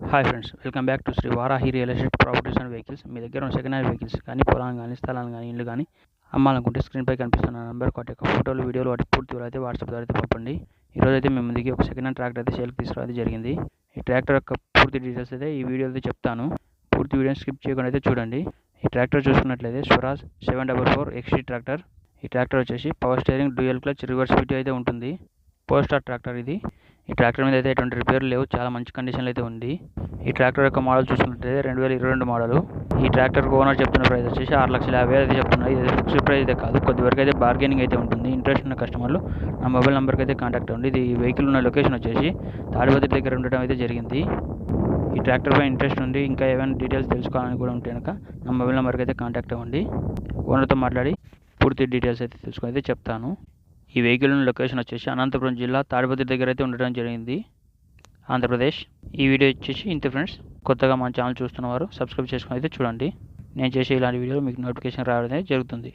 Hi friends welcome back to Shri Varahi real estate properties and vehicles మీ దగ్గర ఉన్న second hand vehicles కానీ పొలాలు కానీ స్థలాన్ని కానీ ఇల్లు కానీ అమ్మాలనుకుంటే స్క్రీన్పై కనిపిస్తున్న నెంబర్ వాటి యొక్క ఫోటోలు వీడియోలు వాటి పూర్తి అయితే వాట్సాప్ ద్వారా అయితే పంపండి. ఈరోజు అయితే మీ ముందుకి ఒక సెకండ్ హ్యాండ్ ట్రాక్టర్ అయితే సేల్కి తీసుకురావడం జరిగింది. ఈ ట్రాక్టర్ యొక్క పూర్తి డీటెయిల్స్ అయితే ఈ వీడియో అయితే చెప్తాను. పూర్తి వీడియోని స్కిప్ చేయకుండా అయితే చూడండి. ఈ ట్రాక్టర్ చూసుకున్నట్లయితే Swaraj seven double four XT tractor ఈ ట్రాక్టర్ వచ్చేసి power steering dual clutch reverse fit అయితే ఉంటుంది. పోస్టార్ ట్రాక్టర్ ఇది. ఈ ట్రాక్టర్ మీద అయితే ఎటువంటి రిపేర్లు లేవు. చాలా మంచి కండిషన్లో అయితే ఉంది. ఈ ట్రాక్టర్ యొక్క మోడల్ చూసుకున్నట్లయితే రెండు వేల ఇరవై రెండు మోడల్ ఈ ట్రాక్టర్కి ఓనర్ చెప్తున్న ప్రైస్ వచ్చేసి ఆరు లక్షల యాభై అయితే చెప్తున్నారు. ఇది ఫిక్స్డ్ ప్రైస్ అయితే కాదు. కొద్ది వరకు అయితే బార్గెనింగ్ అయితే ఉంటుంది. ఇంట్రెస్ట్ ఉన్న కస్టమర్లు నా మొబైల్ నెంబర్కి అయితే కాంటాక్ట్ అవ్వండి. ఇది వెహికల్ ఉన్న లొకేషన్ వచ్చేసి తాడిపత్రి దగ్గర ఉండటం అయితే జరిగింది. ఈ ట్రాక్టర్ పై ఇంట్రెస్ట్ ఉంది. ఇంకా ఏమైనా డీటెయిల్స్ తెలుసుకోవాలని కూడా ఉంటే కనుక నా మొబైల్ నెంబర్కి అయితే కాంటాక్ట్ అవ్వండి. ఓనర్తో మాట్లాడి పూర్తి డీటెయిల్స్ అయితే తెలుసుకొని అయితే చెప్తాను. ఈ వెహికల్ లొకేషన్ వచ్చేసి అనంతపురం జిల్లా తాడిపత్రి దగ్గర అయితే ఉండడం జరిగింది. ఆంధ్రప్రదేశ్. ఈ వీడియో వచ్చేసి ఇంత ఫ్రెండ్స్. కొత్తగా మన ఛానల్ చూస్తున్నవారు సబ్స్క్రైబ్ చేసుకుని అయితే చూడండి. నేను చేసే ఇలాంటి వీడియోలు మీకు నోటిఫికేషన్ రావడం అనేది జరుగుతుంది.